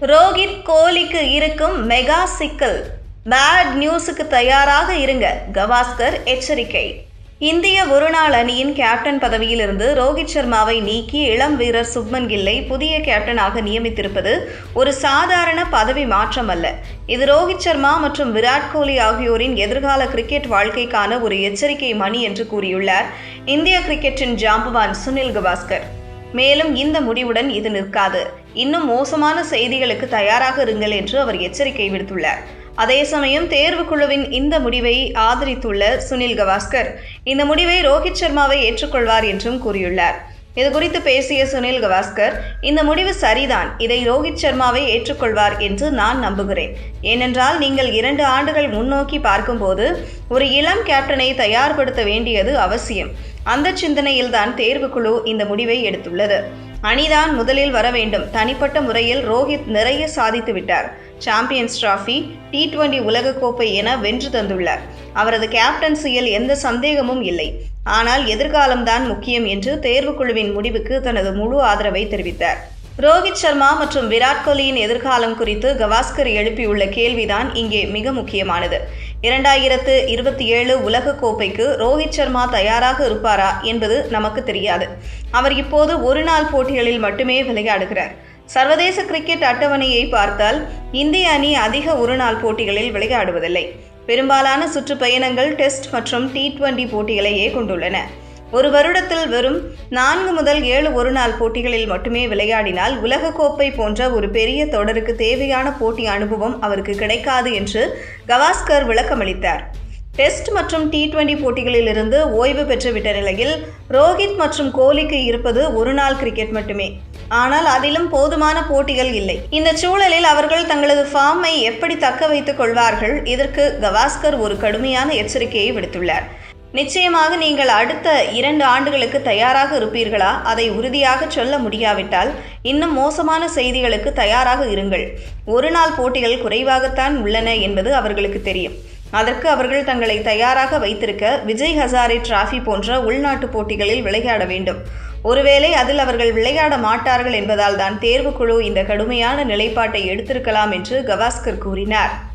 ரோஹித் கோலிக்கு இருக்கும் மெகா சிக்கல். பேட் நியூஸுக்கு தயாராக இருங்க. கவாஸ்கர் எச்சரிக்கை. இந்திய ஒருநாள் அணியின் கேப்டன் பதவியிலிருந்து ரோஹித் சர்மாவை நீக்கி இளம் வீரர் சுப்மன் கில்லை புதிய கேப்டனாக நியமித்திருப்பது ஒரு சாதாரண பதவி மாற்றம் அல்ல இது ரோஹித் சர்மா மற்றும் விராட் கோலி ஆகியோரின் எதிர்கால கிரிக்கெட் வாழ்க்கைக்கான ஒரு எச்சரிக்கை மணி என்று கூறியுள்ளார் இந்திய கிரிக்கெட்டின் ஜாம்பவான் சுனில் கவாஸ்கர். மேலும் இந்த முடிவுடன் இது நிற்காது. இன்னும் மோசமான செய்திகளுக்கு தயாராக இருங்கள் என்று அவர் எச்சரிக்கை விடுத்துள்ளார். அதே சமயம் தேர்வுக்குழுவின் இந்த முடிவை ஆதரித்துள்ள சுனில் கவாஸ்கர் இந்த முடிவை ரோஹித் சர்மாவை ஏற்றுக்கொள்வார் என்றும் கூறியுள்ளார். இது குறித்து பேசிய சுனில் கவாஸ்கர் இந்த முடிவு சரிதான் இதை ரோஹித் சர்மாவை ஏற்றுக்கொள்வார் என்று நான் நம்புகிறேன். ஏனென்றால் நீங்கள் இரண்டு ஆண்டுகள் முன்னோக்கி பார்க்கும்போது ஒரு இளம் கேப்டனை தயார்படுத்த வேண்டியது அவசியம். அந்த சிந்தனையில்தான் தேர்வுக்குழு இந்த முடிவை எடுத்துள்ளது. அணிதான் முதலில் வர வேண்டும். தனிப்பட்ட முறையில் ரோஹித் நிறைய சாதித்து விட்டார். சாம்பியன்ஸ் டிராஃபி டி டுவெண்டி உலகக்கோப்பை என வென்று தந்துள்ளார். அவரது கேப்டன்சியில் எந்த சந்தேகமும் இல்லை. ஆனால் எதிர்காலம்தான் முக்கியம் என்று தேர்வுக்குழுவின் முடிவுக்கு தனது முழு ஆதரவை தெரிவித்தார். ரோஹித் சர்மா மற்றும் விராட் கோலியின் எதிர்காலம் குறித்து கவாஸ்கர் எழுப்பியுள்ள கேள்விதான் இங்கே மிக முக்கியமானது. இரண்டாயிரத்து இருபத்தி ஏழு உலகக்கோப்பைக்கு ரோஹித் சர்மா தயாராக இருப்பாரா என்பது நமக்கு தெரியாது. அவர் இப்போது ஒரு நாள் போட்டிகளில் மட்டுமே விளையாடுகிறார். சர்வதேச கிரிக்கெட் அட்டவணையை பார்த்தால் இந்திய அணி அதிக ஒருநாள் போட்டிகளில் விளையாடுவதில்லை. பெரும்பாலான சுற்றுப்பயணங்கள் டெஸ்ட் மற்றும் டி டுவெண்டி போட்டிகளையே கொண்டுள்ளன. ஒரு வருடத்தில் வெறும் நான்கு முதல் ஏழு ஒருநாள் போட்டிகளில் மட்டுமே விளையாடினால் உலகக்கோப்பை போன்ற ஒரு பெரிய தொடருக்கு தேவையான போட்டி அனுபவம் அவருக்கு கிடைக்காது என்று கவாஸ்கர் விளக்கமளித்தார். டெஸ்ட் மற்றும் டி டுவெண்டி போட்டிகளிலிருந்து ஓய்வு பெற்றுவிட்ட நிலையில் ரோஹித் மற்றும் கோலிக்கு இருப்பது ஒருநாள் கிரிக்கெட் மட்டுமே. ஆனால் அதிலும் போதுமான போட்டிகள் இல்லை. இந்த சூழலில் அவர்கள் தங்களது ஃபார்மை எப்படி தக்க வைத்துக் கொள்வார்கள்? இதற்கு கவாஸ்கர் ஒரு கடுமையான எச்சரிக்கையை விடுத்துள்ளார். நிச்சயமாக நீங்கள் அடுத்த இரண்டு ஆண்டுகளுக்கு தயாராக இருப்பீர்களா? அதை உறுதியாக சொல்ல முடியாவிட்டால் இன்னும் மோசமான செய்திகளுக்கு தயாராக இருங்கள். ஒரு நாள் போட்டிகள் குறைவாகத்தான் உள்ளன என்பது அவர்களுக்கு தெரியும். அதற்கு அவர்கள் தங்களை தயாராக வைத்திருக்க விஜய் ஹசாரே டிராஃபி போன்ற உள்நாட்டு போட்டிகளில் விளையாட வேண்டும். ஒருவேளை அதில் அவர்கள் விளையாட மாட்டார்கள் என்பதால் தான் தேர்வுக்குழு இந்த கடுமையான நிலைப்பாட்டை எடுத்திருக்கலாம் என்று கவாஸ்கர் கூறினார்.